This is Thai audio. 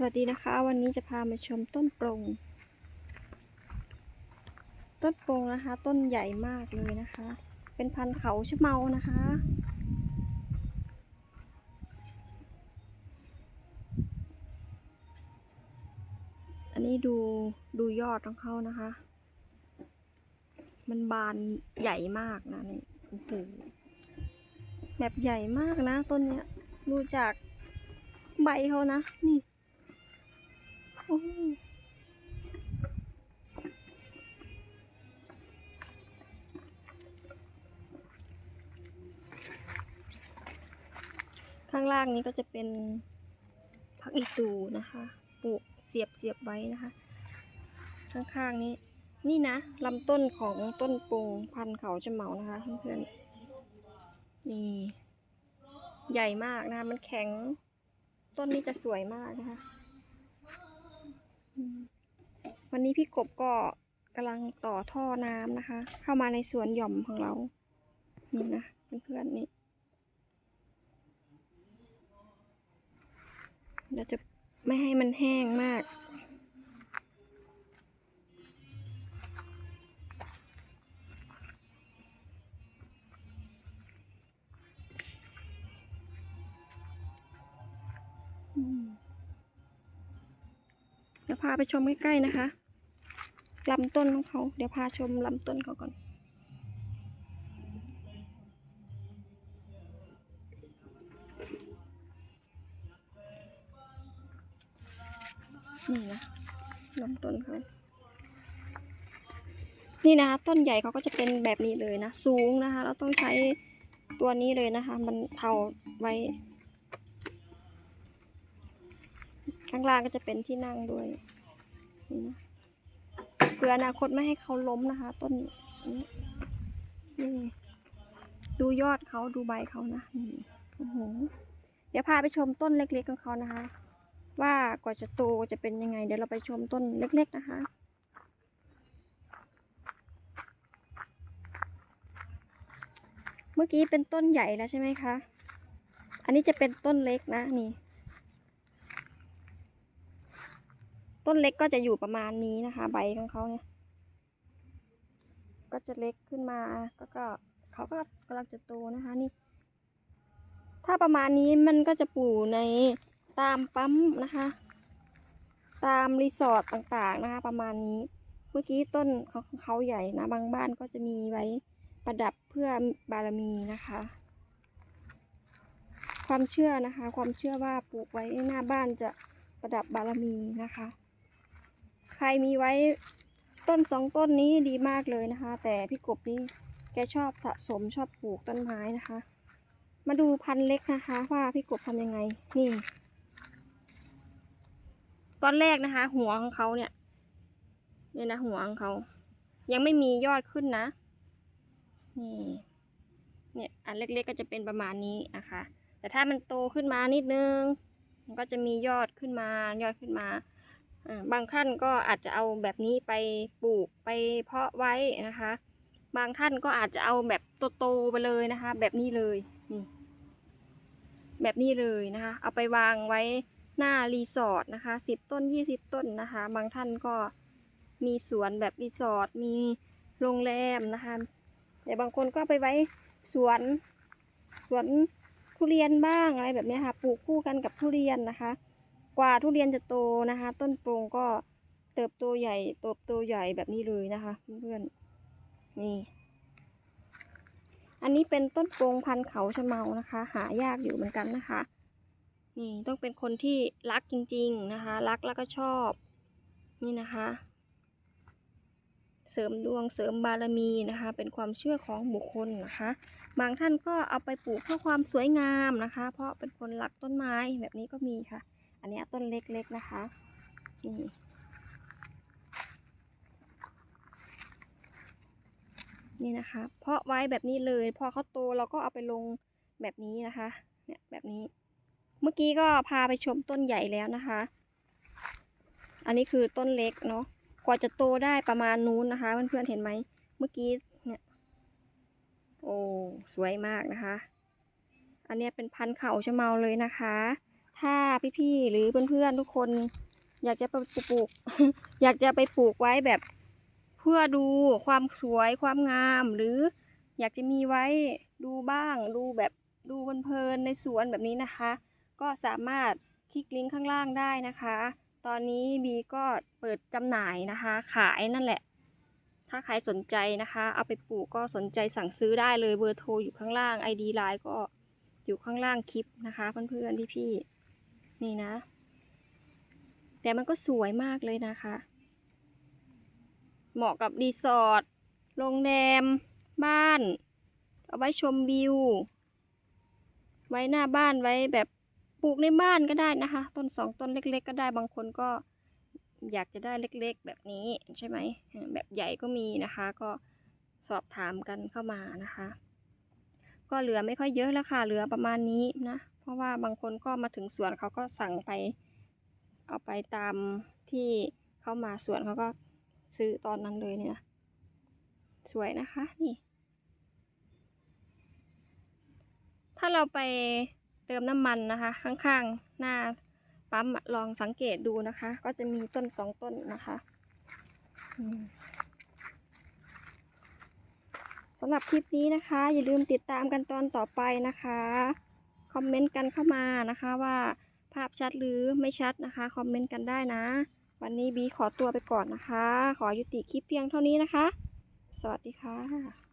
สวัสดีนะคะ วันนี้จะพามาชมต้นโปรง ต้นโปรงนะคะ ต้นใหญ่มากเลยนะคะ เป็นพันธุ์เขาชะเมานะคะ อันนี้ดูดูยอดของเขานะคะ มันบานใหญ่มากนะนี่โอ้โหแบบใหญ่มากนะต้นเนี้ยดูจากใบเขานะนี่ ข้างล่างนี้ก็จะเป็นผักอีตูนะคะปลูกเสียบเสียบไว้นะคะ ข้างๆนี้ นี่นะลำต้นของต้นปงพันเขาจะเหมานะคะเพื่อนๆนี่ ใหญ่มากนะคะมันแข็ง ต้นนี้จะสวยมากนะคะ วันนี้พี่กบก็กำลังต่อท่อน้ำนะคะ เข้ามาในสวนหย่อมของเรา นี่นะเพื่อนๆนี่เราจะไม่ให้มันแห้งมากอืม พาไปชมใกล้ๆนะคะลำต้นของเขา เดี๋ยวพาชมลำต้นเขาก่อน นี่นะลำต้นเขา นี่นะคะต้นใหญ่เขาก็จะเป็นแบบนี้เลยนะ สูงนะคะ เราต้องใช้ตัวนี้เลยนะคะ มันเทาไว้ข้างล่างก็จะเป็นที่นั่งด้วย นี่นะเพื่ออนาคตไม่ให้เขาล้มนะคะ ต้นนี้นี่ดูยอดเขาดูใบเขานะนี่โอ้โหเดี๋ยวพาไปชมต้นเล็กๆของเขานะคะ ว่ากว่าจะโตจะเป็นยังไง เดี๋ยวเราไปชมต้นเล็ก ๆนะคะเมื่อกี้เป็นต้นใหญ่แล้วใช่ไหมคะ อันนี้จะเป็นต้นเล็กนะนี่ ต้นเล็กก็จะอยู่ประมาณนี้นะคะ ใบของเขาเนี่ย ก็จะเล็กขึ้นมาก็ก็เขาก็กำลังจะโตนะคะนี่ ถ้าประมาณนี้มันก็จะปลูกในตามปั๊มนะคะ ตามรีสอร์ทต่างๆนะคะ ประมาณนี้ เมื่อกี้ต้นเขาเขาใหญ่นะ บางบ้านก็จะมีไว้ประดับเพื่อบารมีนะคะ ความเชื่อนะคะ ความเชื่อว่าปลูกไว้หน้าบ้านจะประดับบารมีนะคะ ใครมีไว้ต้นสองต้นนี้ดีมากเลยนะคะ แต่พี่กบนี่แกชอบสะสมชอบปลูกต้นไม้นะคะ มาดูพันธุ์เล็กนะคะ ว่าพี่กบทำยังไงนี่ตอนแรกนะคะ หัวของเขาเนี่ยเนี่ยนะหัวของเขา ยังไม่มียอดขึ้นนะนี่เนี่ยอันเล็กๆก็จะเป็นประมาณนี้นะคะ แต่ถ้ามันโตขึ้นมานิดนึง มันก็จะมียอดขึ้นมายอดขึ้นมา บางท่านก็อาจจะเอาแบบนี้ไปปลูกไปเพาะไว้นะคะ บางท่านก็อาจจะเอาแบบโตๆไปเลยนะคะ แบบนี้เลยนี่แบบนี้เลยนะคะ เอาไปวางไว้หน้ารีสอร์ทนะคะสิบต้นยี่สิบต้นนะคะ บางท่านก็มีสวนแบบรีสอร์ทมีโรงแรมนะคะแต่บางคนก็ไปไว้สวนสวนทุเรียนบ้างอะไรแบบนี้ค่ะ ปลูกคู่กันกับทุเรียนนะคะ กว่าทุเรียนจะโตนะคะ ต้นโปรงก็เติบโตใหญ่เติบโตใหญ่แบบนี้เลยนะคะ เพื่อนๆนี่ อันนี้เป็นต้นโปรงพันเขาชะเมานะคะ หายากอยู่เหมือนกันนะคะ นี่ต้องเป็นคนที่รักจริง ๆนะคะ รักแล้วก็ชอบ นี่นะคะ เสริมดวงเสริมบารมีนะคะ เป็นความเชื่อของบุคคลนะคะ บางท่านก็เอาไปปลูกเพื่อความสวยงามนะคะ เพราะเป็นคนรักต้นไม้แบบนี้ก็มีค่ะ อันนี้ต้นเล็กๆนะคะ นี่ นี่นะคะ เพาะไว้แบบนี้เลย พอเขาโตเราก็เอาไปลงแบบนี้นะคะ เนี่ยแบบนี้ เมื่อกี้ก็พาไปชมต้นใหญ่แล้วนะคะ อันนี้คือต้นเล็กเนาะ กว่าจะโตได้ประมาณนู้นนะคะเพื่อนๆเห็นไหม เมื่อกี้เนี่ย โอ้ สวยมากนะคะ อันนี้เป็นพันธุ์เขาชะเมาเลยนะคะ ถ้าพี่ๆหรือเพื่อนๆทุกคน อยากจะไปปลูก อยากจะไปปลูกไว้แบบเพื่อดูความสวยความงาม หรืออยากจะมีไว้ดูบ้าง ดูแบบดูเพลินในสวนแบบนี้นะคะ ก็สามารถคลิกลิงก์ข้างล่างได้นะคะ ตอนนี้บีก็เปิดจำหน่ายนะคะ ขายนั่นแหละ ถ้าใครสนใจนะคะ เอาไปปลูกก็สนใจสั่งซื้อได้เลยเบอร์โทรอยู่ข้างล่าง ID ไลน์ก็อยู่ข้างล่างคลิปนะคะเพื่อนๆพี่ๆ นี่นะ แต่มันก็สวยมากเลยนะคะ เหมาะกับรีสอร์ทโรงแรม บ้าน เอาไว้ชมวิว ไว้หน้าบ้านไว้แบบปลูกในบ้านก็ได้นะคะ ต้นสองต้นเล็ก ๆ ก็ได้บางคนก็อยากจะได้เล็กๆ แบบนี้ใช่ไหม แบบใหญ่ก็มีนะคะ ก็สอบถามกันเข้ามานะคะ ก็เหลือไม่ค่อยเยอะแล้วค่ะ เหลือประมาณนี้นะ ราะว่าบางคนก็มาถึงสวนเขาก็สั่งไป เอาไปตามที่เข้ามาสวนเขาก็ซื้อตอนนั้นเลยเนี่ย สวยนะคะนี่ ถ้าเราไปเติมน้ำมันนะคะ ข้างๆหน้าปั๊มลองสังเกตดูนะคะ ก็จะมีต้นสองต้นนะคะสำหรับคลิปนี้นะคะ อย่าลืมติดตามกันตอนต่อไปนะคะ อมเมนต์กันเข้ามานะคะว่าภาพชัดหรือไม่ชัดนะคะ คอมเมนต์กันได้นะ วันนี้บีขอตัวไปก่อนนะคะ ขอยุติคลิปเพียงเท่านี้นะคะ สวัสดีค่ะ